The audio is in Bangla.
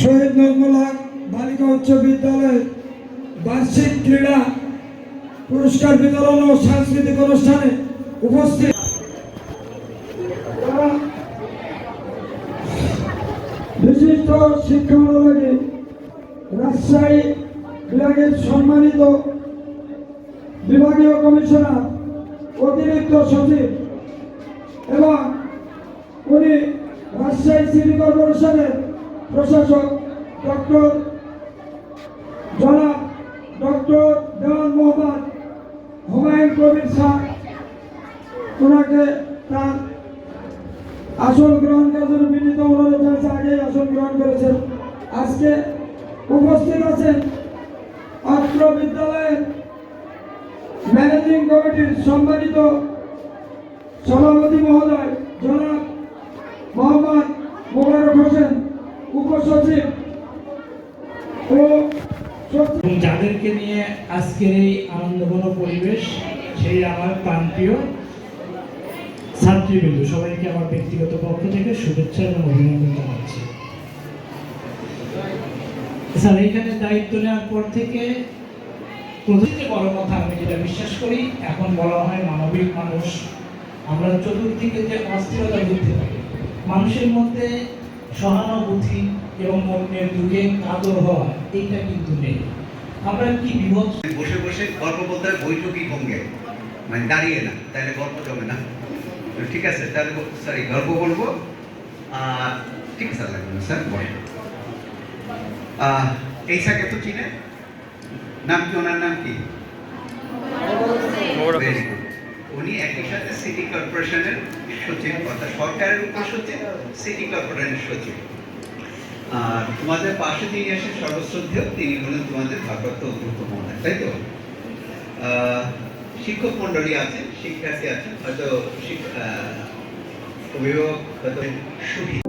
শহীদ নর্মলা বালিকা উচ্চ বিদ্যালয়ের বার্ষিক ক্রীড়া পুরস্কার বিতরণ ও সাংস্কৃতিক অনুষ্ঠানে উপস্থিত। বিশিষ্ট শিক্ষামূলকে রাজশাহী বিভাগের সম্মানিত বিভাগীয় কমিশনার, অতিরিক্ত সচিব এবং উনি রাজশাহী সিটি কর্পোরেশনের প্রশাসক ডক্টর জনাব ডক্টর দেওয়ান মোহাম্মদ হুমায়ুন কবির শাহ। ওনাকে তার আসন গ্রহণ করার জন্য বিনীত অনুরোধ জানাচ্ছি, আগেই আসন গ্রহণ করেছেন। আজকে উপস্থিত আছেন অত্র বিদ্যালয়ের ম্যানেজিং কমিটির সম্মানিত সভাপতি মহোদয়, জনাব মোহাম্মদ মোবারক হোসেন। উপসচিব ও যাদেরকে নিয়ে আজকের এই আনন্দঘন পরিবেশ, সেই আমার প্রান্তীয় ছাত্রীবৃন্দ, সবাইকে আমার ব্যক্তিগত পক্ষ থেকে শুভেচ্ছা এবং অভিনন্দন জানাচ্ছি। স্যার, এখানে দায়িত্ব নেওয়ার পর থেকে প্রতিটি বড় কথা আমি যেটা বিশ্বাস করি, এখন বলা হয় মানবিক মানুষ। আমরা চতুর্দিকে যে অস্থিরতা বুঝতে পারি, মানুষের মধ্যে সহানুভূতি এবং অন্যের দুঃখে কাতর হওয়া এইটা কিন্তু নেই। আমরা কি বিভৎস বসে বসে গল্প বলতে হয় বৈঠকি ভঙ্গে? মানে দাঁড়িয়ে না তাহলে গল্প জমে না। ঠিক আছে, তাহলে সরি গল্প বলব। ঠিক আছে লাগবে না স্যার, বসে। এই স্যারকে তো চিনে? নাম কি, ওনার নাম কি Very good. উনি একই সাথে সিটি কর্পোরেশনের সচিব, অর্থাৎ সরকারের উপসচিব সিটি সচিব। আর তোমাদের পাশে তিনি আসেন সর্বশ্রদ্ধেয়, তিনি হলেন তোমাদের ভারপ্রাপ্ত অধ্যক্ষ মহোদয় তাই তো? শিক্ষক মন্ডলী আছেন, শিক্ষার্থী আছেন, হয়তো অভিভাবক, হয়তো সুবিধা